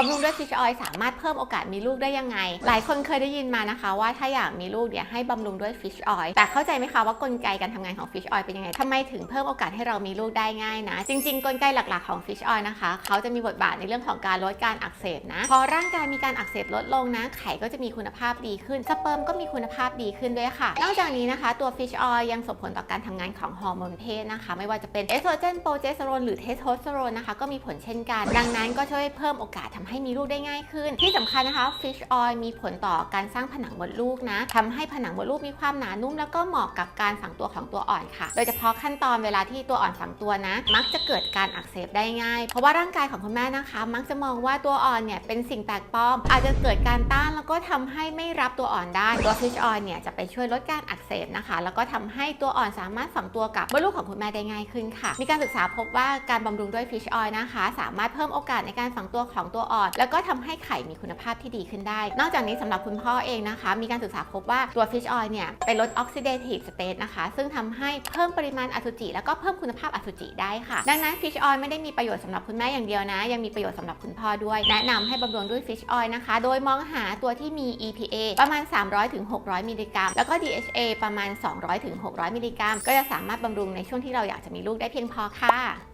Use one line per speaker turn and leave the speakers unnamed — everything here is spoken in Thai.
บำรุงด้วยฟิชออยล์สามารถเพิ่มโอกาสมีลูกได้ยังไง หลายคนเคยได้ยินมานะคะ ว่าถ้าอยากมีลูกเนี่ยให้บำรุงด้วยฟิชออยล์แต่เข้าใจไหมคะว่ากลไกการทำงานของฟิชออยล์เป็นยังไงทำไมถึงเพิ่มโอกาสให้เรามีลูกได้ง่ายนะ จริง ๆ กลไกหลักๆของฟิชออยล์นะคะ เขาจะมีบทบาทในเรื่องของการลดการอักเสบนะ พอร่างกายมีการอักเสบลดลงนะ ไข่ก็จะมีคุณภาพดีขึ้น สเปิร์มก็มีคุณภาพดีขึ้นด้วยค่ะ นอกจากนี้นะคะ ตัวฟิชออยล์ยังส่งผลต่อการทำงานของฮอร์โมนเพศนะคะ ไม่ว่าจะเป็นเอสโตรเจนโปรเจสเตอโรนหรือเทสโทสเตอโรนนะคะก็มีผลเช่นกัน ดังนั้นก็ช่วยเพิ่มโอกาสทำให้มีลูกได้ง่ายขึ้น ที่สำคัญนะคะฟิชออยล์มีผลต่อการสร้างผนังมดลูกนะทำให้ผนังมดลูกมีความหนานุ่ม แล้วก็เหมาะกับการฝังตัวของตัวอ่อนค่ะ โดยเฉพาะขั้นตอนเวลาที่ตัวอ่อนฝังตัวนะ มักจะเกิดการอักเสบได้ง่าย เพราะว่าร่างกายของคุณแม่นะคะ มักจะมองว่าตัวอ่อนเนี่ยเป็นสิ่งแปลกปลอม อาจจะเกิดการต้านแล้วก็ทำให้ไม่รับตัวอ่อนได้ตัวฟิชออยล์เนี่ยจะไปช่วยลดการอักเสบนะคะ แล้วก็ทำให้ตัวอ่อนสามารถฝังตัวกับมดลูกของคุณแม่ได้ง่ายขึ้นค่ะ มีการศึกษาพบว่าการบำรุงด้วยฟิชออยล์นะคะ สามารถเพิ่มโอกาสในการฝังตัวของตัวอ่อนแล้วก็ทำให้ไข่มีคุณภาพที่ดีขึ้นได้ นอกจากนี้สำหรับคุณพ่อเองนะคะ มีการศึกษาพบว่าตัวฟิชออยล์เนี่ยไปลดออกซิเดทีฟสเต e นะคะ ซึ่งทำให้เพิ่มปริมาณอสุจิ แล้วก็เพิ่มคุณภาพอสุจิได้ค่ะ ดังนั้นฟิชออยล์ไม่ได้มีประโยชน์สำหรับคุณแม่อย่างเดียวนะ ยังมีประโยชน์สำหรับคุณพ่อด้วย แนะนำให้บำรุงด้วยฟิชออยล์นะคะ โดยมองหาตัวที่มี EPA ประมาณ 300-600 มิลลิกรัม แล้วก็ DHA ประมาณ 200-600 มิลลิกรัม ก็จะสามารถบำรุงในช่วงที่เราอยากจะมีลูกได้เพียงพอค่ะ